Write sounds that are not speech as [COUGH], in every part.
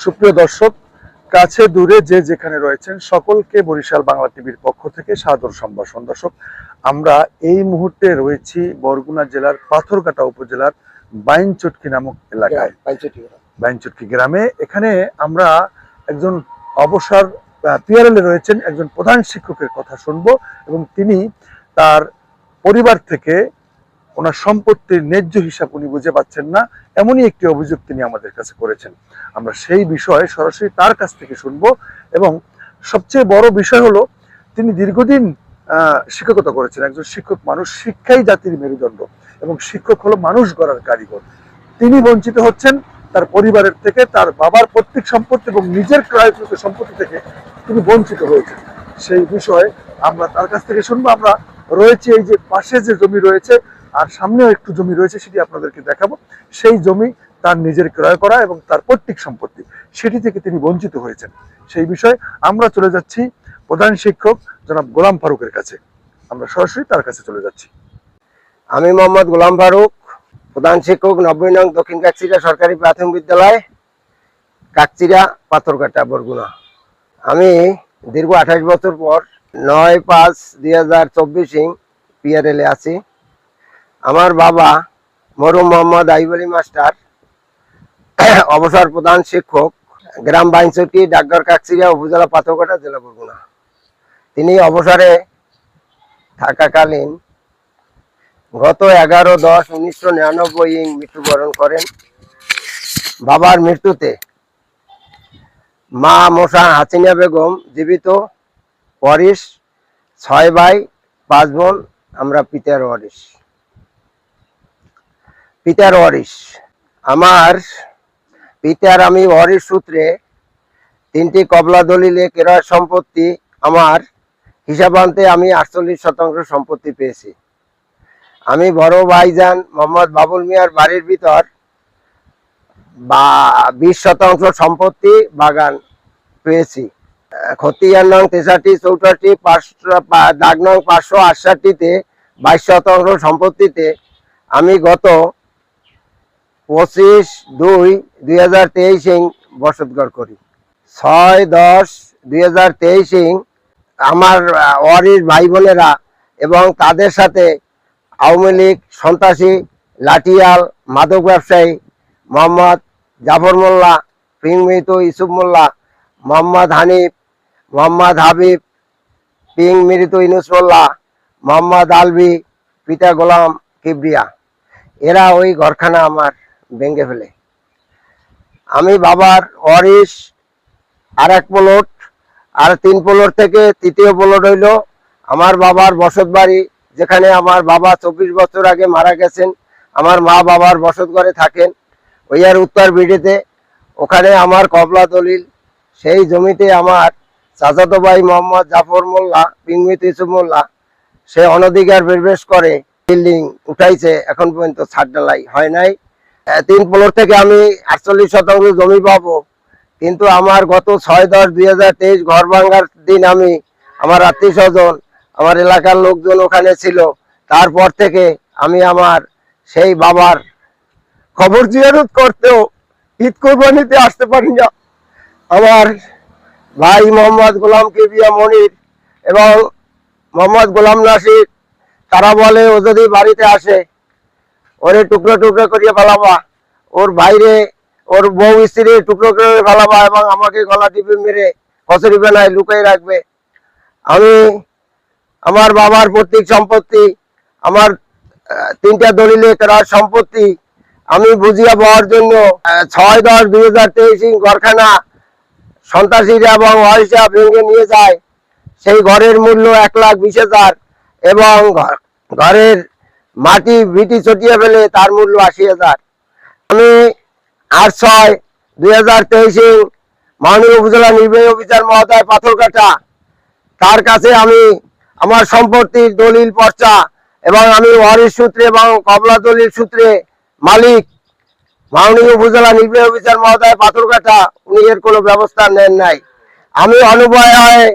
সুপ্রিয় দর্শক কাছে দূরে যে যেখানে রয়েছেন সকলকে বরিশাল বাংলা টিভির পক্ষ থেকে সাদর সম্ভাষণ। দর্শক আমরা এই মুহূর্তে রয়েছি বরগুনা জেলার পাথরঘাটা উপজেলার বাইনচটকি নামক এলাকায়। বাইনচটকি গ্রামে। এখানে আমরা একজন অবসর পিআরএলে রয়েছেন একজন প্রধান শিক্ষকের কথা শুনব এবং তিনি তার পরিবার থেকে ওনার সম্পত্তির ন্যায্য হিসাব উনি বুঝে পাচ্ছেন না, এমনই একটি অভিযোগ তিনি আমাদের কাছে করেছেন। আমরা সেই বিষয়ে সরাসরি তার কাছ থেকে শুনব এবং সবচেয়ে বড় বিষয় হলো, তিনি দীর্ঘদিন শিক্ষকতা করেছেন, একজন শিক্ষক মানুষ, শিক্ষাই জাতির মেরুদণ্ড এবং শিক্ষক হলো মানুষ গড়ার কারিগর। তিনি বঞ্চিত হচ্ছেন তার পরিবারের থেকে, তার বাবার প্রত্যেক সম্পত্তি এবং নিজের ক্রয়কৃত সম্পত্তি থেকে তিনি বঞ্চিত হয়েছেন। সেই বিষয়ে আমরা তার কাছ থেকে শুনব। আমরা রয়েছে এই যে পাশে যে জমি রয়েছে আর সামনেও একটু জমি রয়েছে সেটি আপনাদেরকে দেখাবো। সেই জমি তার নিজের ক্রয় করা এবং তার পৈতৃক সম্পত্তি, সেটি থেকে তিনি বঞ্চিত হয়েছেন। সেই বিষয়ে আমরা চলে যাচ্ছি প্রধান শিক্ষক জনাব গোলাম ফারুকের কাছে। আমরা সরাসরি তার কাছে চলে যাচ্ছি। আমি মোহাম্মদ গোলাম ফারুক, প্রধান শিক্ষক নব্বই নং দক্ষিণ কাকচিরা সরকারি প্রাথমিক বিদ্যালয় কাকচিরা পাথরঘাটা, বরগুনা। আমি দীর্ঘ আঠাশ বছর পর নয় পাঁচ দুই হাজার চব্বিশে পিআরএলে আছি। আমার বাবা মরুম মোহাম্মদ আইব আলী মাস্টার, অবসর প্রধান শিক্ষক, গ্রাম বাইনচটি, ডাকঘর কাকচিরা উপজেলা পাথরঘাটা, জেলা বরগুনা। তিনি অবসরে থাকাকালীন গত এগারো দশ উনিশশো নিরানব্বই ইং মৃত্যুবরণ করেন। বাবার মৃত্যুতে মা মোসা হাসিনা বেগম জীবিত ওয়ারিস ছয় ভাই, পাঁচ বোন, আমরা পিতার ওয়ারিস পিতার ওয়ারিস আমার পিতার আমি ওয়ারিস সূত্রে তিনটি কবলা দলিলে কেরয় সম্পত্তি আমার হিসাব আনতে আমি আটচল্লিশ শতাংশ সম্পত্তি পেয়েছি। আমি বড় ভাইজান মোহাম্মদ বাবুল মিয়ার বাড়ির ভিতর বা বিশ শতাংশ সম্পত্তি বাগান পেয়েছি। আহ, খতিয়ান নং তেষট্টি চৌষট্টি পাঁচশো দাগ নং পাঁচশো আটষট্টিতে বাইশ শতাংশ সম্পত্তিতে আমি গত পঁচিশ দুই দুই হাজার তেইশে বসতগর করি। ছয় দশ দুই হাজার তেইশে আমার ওয়ারির ভাই বোনেরা এবং তাদের সাথে আওয়ামী লীগ সন্ত্রাসী, লাঠিয়াল, মাদক ব্যবসায়ী মোহাম্মদ জাফর মোল্লা পিংমিত ইসুফ মোল্লা, মোহাম্মদ হানিফ, মোহাম্মদ হাবিব পিং মৃত ইনুস মোল্লা, মোহাম্মদ আলভি পিতা গোলাম কিবরিয়া। এরা ওই ঘরখানা আমার। ভেঙে ফেলে। আমি বাবার ওয়ারিস আর এক প্লট, আর তিন প্লট থেকে তৃতীয় প্লট হইল আমার বাবার বসত বাড়ি, যেখানে আমার বাবা চব্বিশ বছর আগে মারা গেছেন। আমার মা বাবার বসত ঘরে থাকেন ওই আর উত্তর বিডিতে। ওখানে আমার কবলা দলিল, সেই জমিতে আমার চাচাতো ভাই মোহাম্মদ জাফর মোল্লা পিংমিত ইসুফ মোল্লা, সে অনধিকার প্রবেশ করে, বিল্ডিং উঠাইছে, এখন পর্যন্ত ছাদ ঢালাই হয় নাই। তিন প্লট থেকে আমি আটচল্লিশ শতাংশ জমি পাবো। কিন্তু আমার গত ছয় দশ দুই হাজার তেইশ ঘর ভাঙার দিন আমি আমার আত্মীয় স্বজন, আমার এলাকার লোকজন ওখানে ছিল। তারপর থেকে আমি আমার সেই বাবার খবর জিয়ারত করতেও ঈদ কোরবানিতে আসতে পারি না। আমার ভাই মোহাম্মদ গোলাম কেবিয়া মনির এবং মোহাম্মদ গোলাম নাসির, তারা বলে ও যদি বাড়িতে আসে ওরে টুকরো টুকরো করিয়ে ফেলাবা। ওর বাইরে ওর বউ স্ত্রী টুকরো করে ফেলাবা এবং আমাকে গলা টিপে মেরে কচুরি বেনায় লুকিয়ে রাখবে। আমি, আমার বাবার প্রত্যেক সম্পত্তি, আমার তিনটা দলিলে করা সম্পত্তি আমি বুঝিয়া পাওয়ার জন্য ছয় দশ দুই হাজার তেইশ ঘরখানা সন্ত্রাসীরা এবং ওয়ারিসা ভেঙে নিয়ে যায়। সেই ঘরের মূল্য এক লাখ বিশ হাজার এবং ঘরের মাটি ভিটি চটিয়ে ফেলে তার মূল্য আশি হাজার। আমি আট ছয় দুই হাজার তেইশে মাননীয় উপজেলা নির্বাহী অফিসার মহোদয় পাথরকাটা তার কাছে আমি আমার সম্পত্তির দলিল, পর্চা এবং আমি ওয়ারিশ সূত্রে এবং কবলা দলিল সূত্রে মালিক। মাননীয় উপজেলা নির্বাহী অফিসার মহোদয় পাথরকাটা উনি এর কোনো ব্যবস্থা নেন নাই। আমি অনুভয় হয়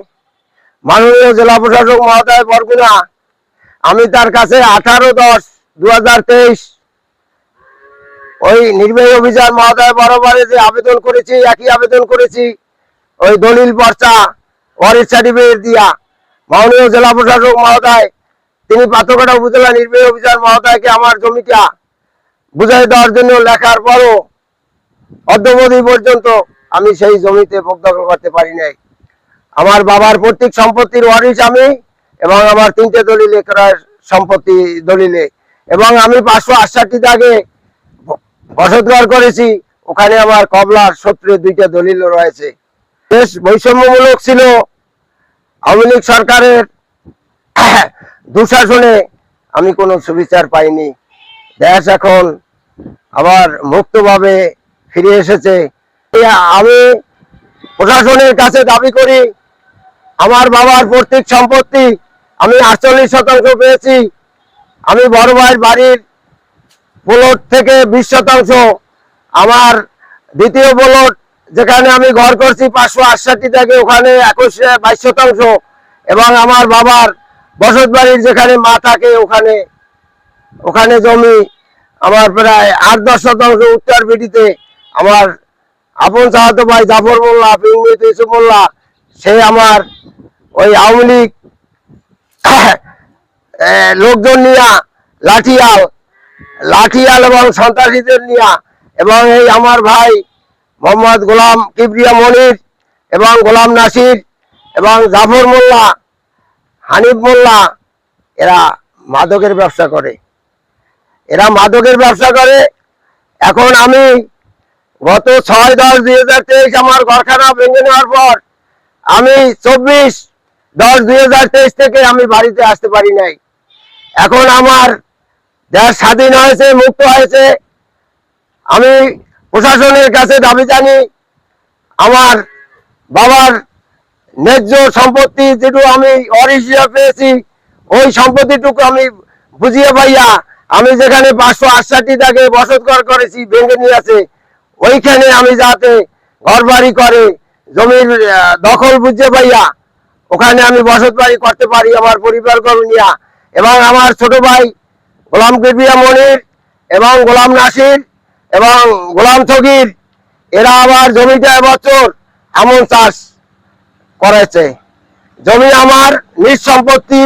মাননীয় জেলা প্রশাসক মহোদয় বরগুনা আমি তার কাছে আঠারো দশ দু ওই নির্বাহী অভিযান মহোদয় বরাবরে যে আবেদন করেছি, একই আবেদন করেছি। ওই দলিল পর্চা ওয়ারিস সার্টিফিকেট দিয়া মাননীয় জেলা প্রশাসক মহোদয়, তিনি পাথরঘাটা উপজেলা নির্বাহী অভিযান মহোদয়কে আমার জমিটা বুঝাই দেওয়ার জন্য লেখার পরও অদ্যবধি পর্যন্ত আমি সেই জমিতে ভোগ করতে পারি নাই। আমার বাবার প্রত্যেক সম্পত্তির ওয়ারিশ আমি এবং আমার তিনটে দলিলে ক্রয় সম্পত্তি দলিলে। এবং আমি পাঁচশো আটষট্টি দাগে বসতঘর করেছি, ওখানে আমার কবলার সত্তরের দুইটা দলিল রয়েছে। বেশ বৈষম্যমূলক ছিল। আওয়ামী লীগ সরকারের [COUGHS] দুঃশাসনে আমি কোনো সুবিচার পাইনি। দেশ এখন আবার মুক্তভাবে ফিরে এসেছে। আমি প্রশাসনের কাছে দাবি করি, আমার বাবার প্রত্যেক সম্পত্তি আমি আটচল্লিশ শতাংশ পেয়েছি। আমি বড় ভাইয়ের বাড়ির প্লট থেকে বিশ শতাংশ। আমার দ্বিতীয় প্লট যেখানে আমি ঘর করছি পাঁচশো আটষট্টি থেকে, ওখানে একুশ বাইশ শতাংশ। এবং আমার বাবার বসত বাড়ির যেখানে মা থাকে, ওখানে ওখানে জমি আমার প্রায় আট দশ শতাংশ উত্তর বিটিতে আমার আপন চাহাতো ভাই জাফর মোল্লা পিংমিত ইসুফ মোল্লা, সে আমার ওই আওয়ামী লীগ লোকজন নিয়া, লাঠিয়াল লাঠিয়াল এবং সন্ত্রাসীদের নিয়া এবং এই আমার ভাই মোহাম্মদ গোলাম কিবরিয়া মনির এবং গোলাম নাসির এবং জাফর মোল্লা, হানিফ মোল্লা, এরা মাদকের ব্যবসা করে। এরা মাদকের ব্যবসা করে। এখন আমি গত ছয় দশ দুই হাজার তেইশ আমার ঘরখানা ভেঙে নেওয়ার পর আমি চব্বিশ দশ দুই হাজার তেইশ থেকে আমি বাড়িতে আসতে পারি নাই। এখন আমার দেশ স্বাধীন হয়েছে, মুক্ত হয়েছে। আমি প্রশাসনের কাছে দাবি জানি, আমার বাবার ন্যায্য সম্পত্তি যেটু আমি অরিজিয়া পেয়েছি, ওই সম্পত্তিটুকু আমি বুঝিয়ে পাইয়া আমি যেখানে পাঁচশো আটষট্টি থেকে বসত ঘর করেছি, ভেঙে নিয়ে আছে, ওইখানে আমি যাতে ঘর করে, জমির দখল বুঝে পাইয়া ওখানে আমি বসত বাড়ি করতে পারি আমার পরিবার নিয়া। এবং আমার ছোট ভাই গোলাম কিবিয়া মনির এবং গোলাম নাসির এবং গোলাম থগির এরা আবার জমিটা এবছর আমন চাষ করেছে। জমি আমার নিজ সম্পত্তি,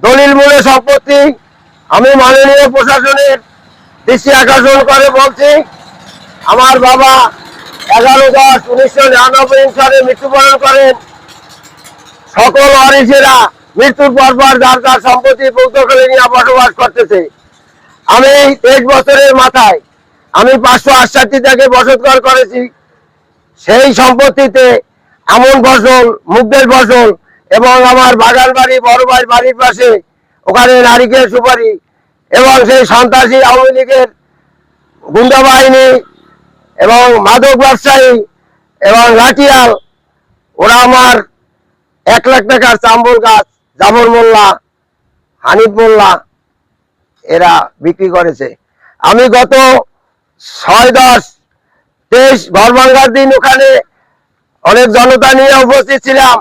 দলিল মূলে সম্পত্তি, আমি মাননীয় প্রশাসনের দৃষ্টি আকর্ষণ করে বলছি, আমার বাবা এগারো দশ উনিশশো নিরানব্বই সালে মৃত্যুবরণ করেন। সকল অরিসেরা মৃত্যুর পর পর যার যার সম্পত্তি করে নিয়ে বসবাস করতেছে। আমি তেইশ বছরের মাথায় আমি পাঁচশো আটষট্টি থেকে বসতঘর করেছি। সেই সম্পত্তিতে আমন ফসল মুগদের ফসল এবং আমার বাগান বাড়ি, বড় ভাই বাড়ির পাশে ওখানে নারিকেল সুপারি এবং সেই সন্ত্রাসী আওয়ামী লীগের গুন্ডা বাহিনী এবং মাদক ব্যবসায়ী এবং লাঠিয়াল, ওরা আমার এক লাখ টাকার চাম্বল গাছ, জাফর মোল্লা, হানিফ মোল্লা এরা বিক্রি করেছে। আমি গত ছয় দশ তেইশ ঘর ভাঙ্গার দিন ওখানে অনেক জনতা নিয়ে উপস্থিত ছিলাম।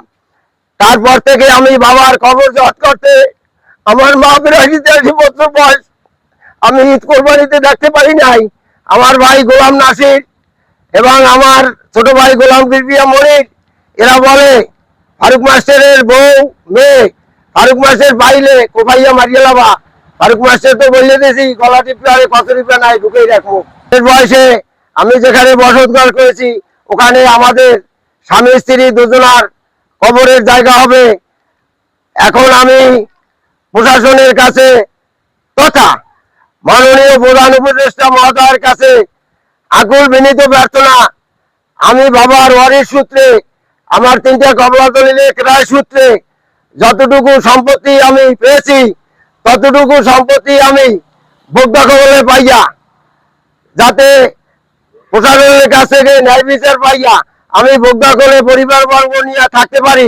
তারপর থেকে আমি বাবার খবর জট করতে আমার মা বিরাশি তিরাশি বছর বয়স। আমি ঈদ কোরবানিতে দেখতে পারি নাই। আমার ভাই গোলাম নাসির এবং আমার ছোট ভাই গোলাম বিরবিয়া মনির, এরা বলে ফারুক মাস্টারের বউ মেয়ে। ফারুক মাস্টার পাইলে কোপাইয়া মারিয়ে লাবা। ফারুক মাস্টার তো বললে দিয়েছি, গলা টিপে কত টিপে নাই, ঢুকেই রাখব। এর বয়সে আমি যেখানে বসতঘর করেছি, ওখানে আমাদের স্বামী, স্ত্রী দুজনার কবরের জায়গা হবে। এখন আমি প্রশাসনের কাছে তথা মাননীয় প্রধান উপদেষ্টা মহোদয়ের কাছে আকুল বিনীত প্রার্থনা। আমি বাবার ওয়ারিশ সূত্রে আমার তিনটা কমলা দলিলে ক্রয় সূত্রে যতটুকু সম্পত্তি আমি পেয়েছি, ততটুকু সম্পত্তি আমি ভোগ দখলে পাইয়া, যাতে প্রশাসনের কাছ থেকে ন্যায় বিচার পাইয়া আমি ভোগ দখলে পরিবার বর্গ নিয়ে থাকতে পারি।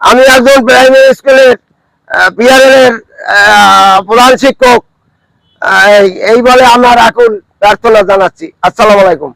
আমি একজন প্রাইমারি স্কুলের পিয়ারের প্রধান শিক্ষক। এই বলে আমার এখন প্রার্থনা জানাচ্ছি। আসসালামু আলাইকুম।